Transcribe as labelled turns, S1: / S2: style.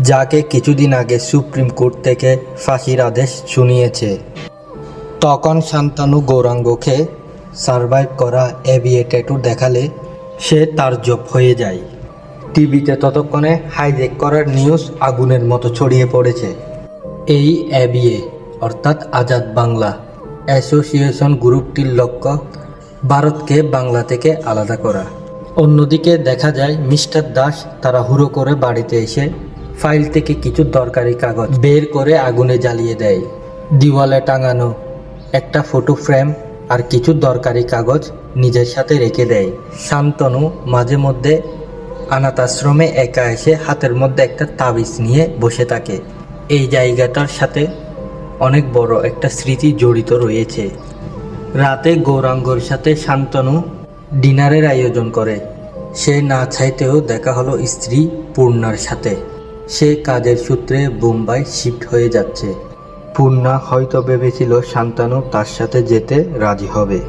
S1: যাকে কিছুদিন আগে সুপ্রিম কোর্ট থেকে ফাঁসির আদেশ শুনিয়েছে। তখন শান্তানু গৌরাঙ্গকে সারভাইভ করা এবিএ ট্যাটু দেখালে সে তার জব হয়ে যায়। টিভিতে ততক্ষণে হাইজেক করার নিউজ আগুনের মতো ছড়িয়ে পড়েছে। এই এবিএ অর্থাৎ আজাদ বাংলা অ্যাসোসিয়েশন গ্রুপটির লক্ষ্য, ভারতকে বাংলা থেকে আলাদা করা। অন্যদিকে দেখা যায়, মিস্টার দাস তারা হুড়ো করে বাড়িতে এসে ফাইল থেকে কিছু দরকারি কাগজ বের করে আগুনে জ্বালিয়ে দেয়। দিওয়ালে টাঙানো একটা ফটো ফ্রেম আর কিছু দরকারি কাগজ নিজের সাথে রেখে দেয়। শান্তনু মাঝে মধ্যে অনাথ আশ্রমে একা এসে হাতের মধ্যে একটা তাবিজ নিয়ে বসে থাকে। এই জায়গাটার সাথে অনেক বড় একটা স্মৃতি জড়িত রয়েছে। রাতে গৌরাঙ্গর সাথে শান্তনু ডিনারের আয়োজন করে। সে না চাইতেও দেখা হলো স্ত্রী পূর্ণার সাথে। সে কাজের সূত্রে বোম্বাই শিফট হয়ে যাচ্ছে। পূর্ণা হয়তো ভেবেছিল শান্তনু তার সাথে যেতে রাজি হবে।